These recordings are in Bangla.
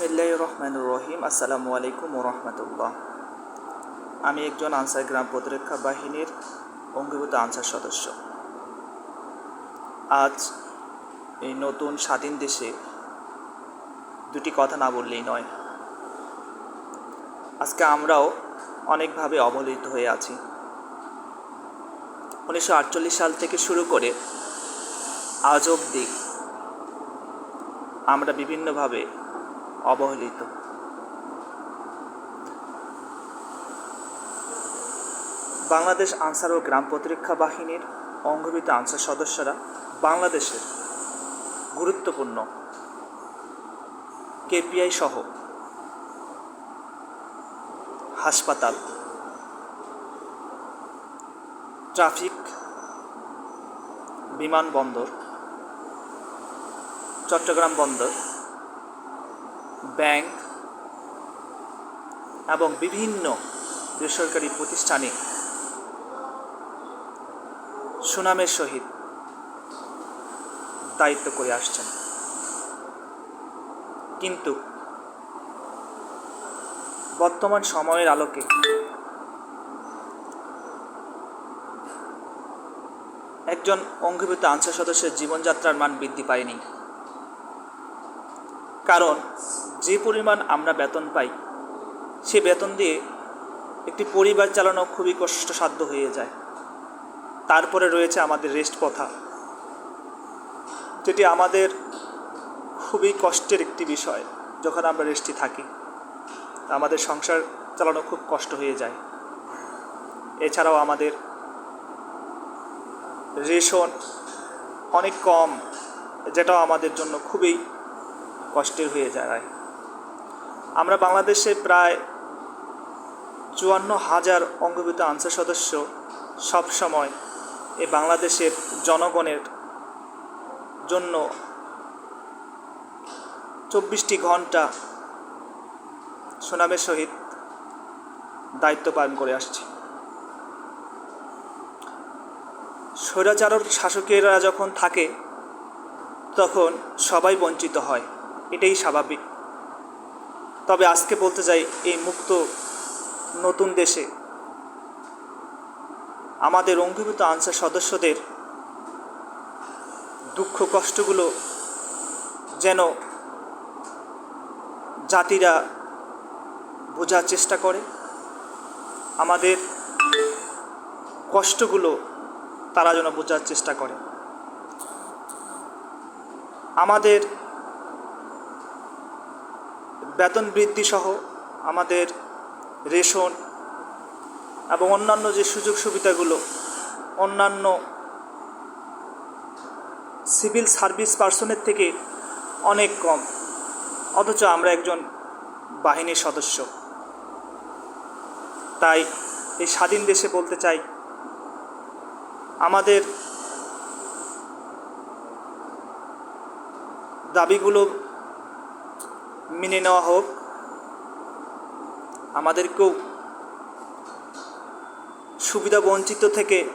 বিসমিল্লাহ রহমানুর রহিম আসসালামু আলাইকুম রহমতুল্লাহ। আমি একজন আনসার গ্রাম প্রতিরক্ষা বাহিনীর অঙ্গীভূত আনসার সদস্য। আজ এই নতুন স্বাধীন দেশে দুটি কথা না বললেই নয়। আজকে আমরাও অনেকভাবে অবহেলিত হয়ে আছি। উনিশশো আটচল্লিশ সাল থেকে শুরু করে আজ অবধি আমরা বিভিন্নভাবে অবহেলিত। বাংলাদেশ আনসার ও গ্রাম প্রতিরক্ষা বাহিনীর অঙ্গভূত আনসার সদস্যরা বাংলাদেশের গুরুত্বপূর্ণ কেপিআই সহ হাসপাতাল, ট্রাফিক, বিমানবন্দর, চট্টগ্রাম বন্দর ব্যাংক এবং বিভিন্ন বেসরকারি প্রতিষ্ঠানে সুনামের সহিত দায়িত্ব করে আসছেন। কিন্তু বর্তমান সময়ের আলোকে একজন অঙ্গীভূত আনসার সদস্যের জীবনযাত্রার মান বৃদ্ধি পায়নি। কারণ যে পরিমাণ আমরা বেতন পাই, সে বেতন দিয়ে একটি পরিবার চালানো খুবই কষ্টসাধ্য হয়ে যায়। তারপরে রয়েছে আমাদের রেস্ট কথা যেটি আমাদের খুবই কষ্টের একটি বিষয় যখন আমরা রেস্টে থাকি। আমাদের সংসার চালানো খুব কষ্ট হয়ে যায়। এছাড়াও আমাদের রেশন অনেক কম, যেটাও আমাদের জন্য খুবই কষ্টের হয়ে যায় আমরা বাংলাদেশে প্রায় চুয়ান্ন হাজার অঙ্গভূত আনসার সদস্য সব সময় এই বাংলাদেশের জনগণের জন্য চব্বিশটি ঘণ্টা সুনামের সহিত দায়িত্ব পালন করে আসছি। স্বৈরাচারর শাসকেরা যখন থাকে, তখন সবাই বঞ্চিত হয়। এটাই স্বাভাবিক। তবে আজকে বলতে চাই, এই মুক্ত নতুন দেশে আমাদের অঙ্গীভূত আনসার সদস্যদের দুঃখ কষ্টগুলো যেন জাতিরা বোঝার চেষ্টা করে। আমাদের কষ্টগুলো তারা যেন বোঝার চেষ্টা করে। আমাদের বেতন বৃদ্ধি সহ আমাদের রেশন এবং অন্যান্য যে সুযোগ সুবিধাগুলো, অন্যান্য সিভিল সার্ভিস পার্সনের থেকে অনেক কম। অথচ আমরা একজন বাহিনীর সদস্য। তাই এই স্বাধীন দেশে বলতে চাই, আমাদের দাবিগুলো মেনে নেওয়া হোক। আমাদেরকেও সুবিধা বঞ্চিত থেকে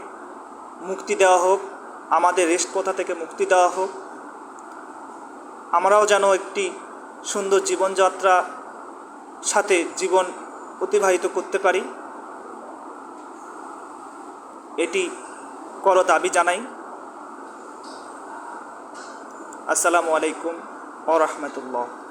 মুক্তি দেওয়া হোক, আমাদের রেস্ট প্রথা থেকে মুক্তি দেওয়া হোক। আমরাও যেন একটি সুন্দর জীবনযাত্রা সাথে জীবন অতিবাহিত করতে পারি। এটি করো দাবি জানাই। আসসালামু আলাইকুম ও রহমতুল্লাহ।